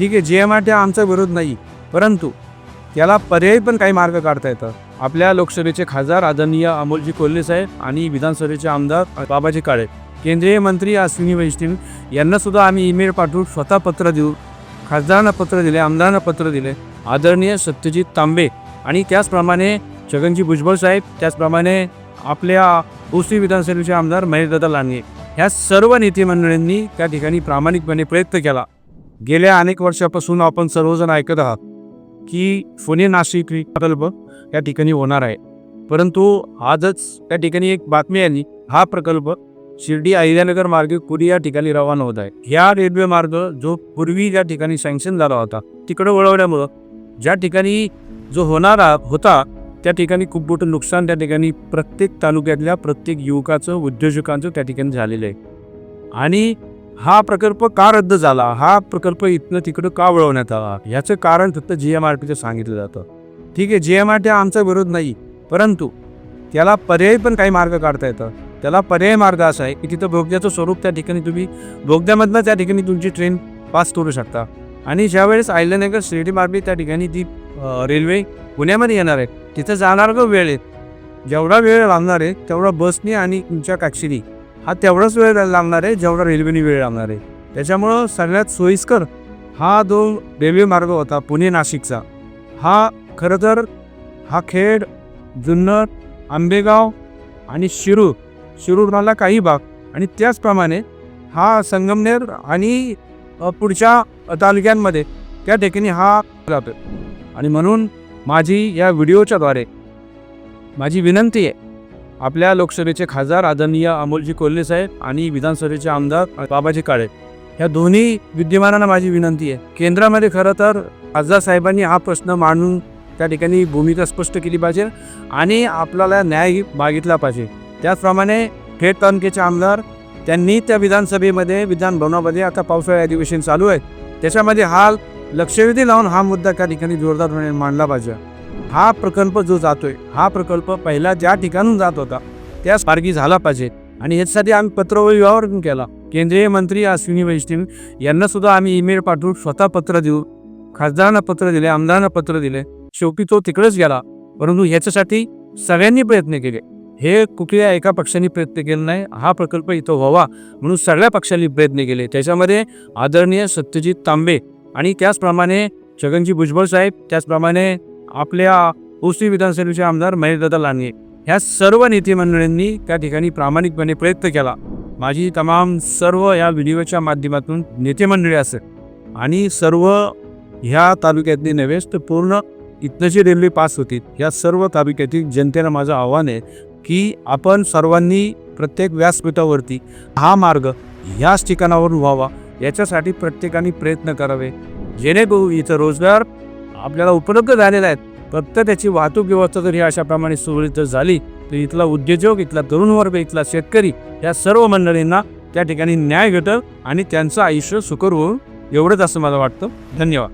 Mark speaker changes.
Speaker 1: ठीक आहे G M R T आमचा विरोध नाही परंतु त्याला पर्यायी पण काही मार्ग काढता येतात. आपल्या लोकसभेचे खासदार आदरणीय अमोलजी कोल्हे साहेब आणि विधानसभेचे आमदार बाबाजी काळे केंद्रीय मंत्री अश्विनी वैष्णव यांना सुद्धा आम्ही ईमेल पाठवून स्वतः पत्र देऊ खासदारांना पत्र दिले आमदारांना पत्र दिले आदरणीय सत्यजित तांबे आणि त्याचप्रमाणे छगनजी भुजबळ साहेब त्याचप्रमाणे आपल्या भोसरी विधानसभेचे आमदार महेशदादा लांडगे ह्या सर्व नेते मंडळींनी त्या ठिकाणी प्रामाणिकपणे प्रयत्न केला. गेल्या अनेक वर्षापासून आपण सर्वजण ऐकत आहात की पुणे नाशिक प्रकल्प या ठिकाणी होणार आहे. परंतु आजच त्या ठिकाणी एक बातमी आली. हा प्रकल्प शिर्डी अहिल्यानगर मार्गे कुरी या ठिकाणी रवाना होत आहे. ह्या रेल्वे मार्ग जो पूर्वी ज्या ठिकाणी सँक्शन झाला होता तिकडे वळवल्यामुळं ज्या ठिकाणी जो होणारा होता त्या ठिकाणी खूप मोठं नुकसान त्या ठिकाणी प्रत्येक तालुक्यातल्या प्रत्येक युवकाचं उद्योजकांचं त्या ठिकाणी झालेलं आहे. आणि हा प्रकल्प का रद्द झाला? हा प्रकल्प इथनं तिकडं का वळवण्यात आला? याचं कारण फक्त जी एम आर टीचं सांगितलं जातं. ठीक आहे जी एम आर टी आमचा विरोध नाही परंतु त्याला पर्यायी पण काही मार्ग काढता येतं. त्याला पर्यायी मार्ग असा आहे की तिथं बोगद्याचं स्वरूप त्या ठिकाणी तुम्ही बोगद्यामधनं त्या ठिकाणी तुमची ट्रेन पास करू शकता. आणि ज्यावेळेस आयल्यानगर शिर्डी मार्गे त्या ठिकाणी ती रेल्वे पुण्यामध्ये येणार आहे तिथं जाणार वेळ आहे. जेवढा वेळ लागणार आहे तेवढा बसने आणि तुमच्या टॅक्सीनी हा तेवढाच वेळ लागणार आहे जेवढा रेल्वेने वेळ लागणार आहे. त्याच्यामुळं सगळ्यात सोयीस्कर हा जो रेल्वे मार्ग होता पुणे नाशिकचा. हा खरं तर हा खेड जुन्नर आंबेगाव आणि शिरूर शिरूरला काही भाग आणि त्याचप्रमाणे हा संगमनेर आणि पुढच्या तालुक्यांमध्ये त्या ठिकाणी हा जातो आणि म्हणून माझी या व्हिडिओच्याद्वारे माझी विनंती आहे आपल्या लोकसभेचे खासदार आदरणीय अमोलजी कोल्हे साहेब आणि विधानसभेचे आमदार बाबाजी काळे. या दोन्ही विद्यमानांना माझी विनंती आहे. केंद्रामध्ये खरं तर खासदार साहेबांनी हा प्रश्न मांडून त्या ठिकाणी भूमिका स्पष्ट केली पाहिजे आणि आपल्याला न्याय मागितला पाहिजे. त्याचप्रमाणे थेट तालुक्याचे आमदार त्यांनी त्या विधानसभेमध्ये विधानभवनामध्ये आता पावसाळी अधिवेशन चालू आहे. त्याच्यामध्ये हा लक्षवेधी लावून हा मुद्दा त्या ठिकाणी जोरदारपणे मांडला पाहिजे. हा प्रकल्प जो जातोय हा प्रकल्प पहिला ज्या ठिकाणून जात होता त्याच मार्गी झाला पाहिजे. आणि याच्यासाठी आम्ही पत्रव्यवहार पण केला. केंद्रीय मंत्री अश्विनी वैष्णव यांना सुद्धा आम्ही ईमेल पाठवून स्वतः पत्र देऊ खासदारांना पत्र दिले आमदारांना पत्र दिले. शेवटी तो तिकडेच गेला. परंतु ह्याच्यासाठी सगळ्यांनी प्रयत्न केले. हे कुठल्या एका पक्षाने प्रयत्न केला नाही हा प्रकल्प इथं व्हावा म्हणून सगळ्या पक्षांनी प्रयत्न केले. त्याच्यामध्ये आदरणीय सत्यजित तांबे आणि त्याचप्रमाणे छगनजी भुजबळ साहेब त्याचप्रमाणे आपल्या ओसी विधानसभेचे आमदार महेशदादा लांडगे ह्या सर्व नेते मंडळींनी त्या ठिकाणी प्रामाणिकपणे प्रयत्न केला. माझी तमाम सर्व या व्हिडिओच्या माध्यमातून नेते मंडळी असेल आणि सर्व ह्या तालुक्यातली नव्हेच तर पूर्ण इथनं जी रेल्वे पास होती. या सर्व तालुक्यातील जनतेला माझं आव्हान आहे की आपण सर्वांनी प्रत्येक व्यासपीठावरती हा मार्ग ह्याच ठिकाणावरून व्हावा. याच्यासाठी प्रत्येकाने प्रयत्न करावे. जेणेकरून इथं रोजगार आपल्याला उपलब्ध झालेल्या आहेत. फक्त त्याची वाहतूक व्यवस्था जर ही अशाप्रमाणे सुरळीत जर झाली तर इथला उद्योजक इथला तरुण वर्ग इथला शेतकरी या सर्व मंडळींना त्या ठिकाणी न्याय भेटल आणि त्यांचं आयुष्य सुकर होऊन एवढंच असं मला वाटतं. धन्यवाद.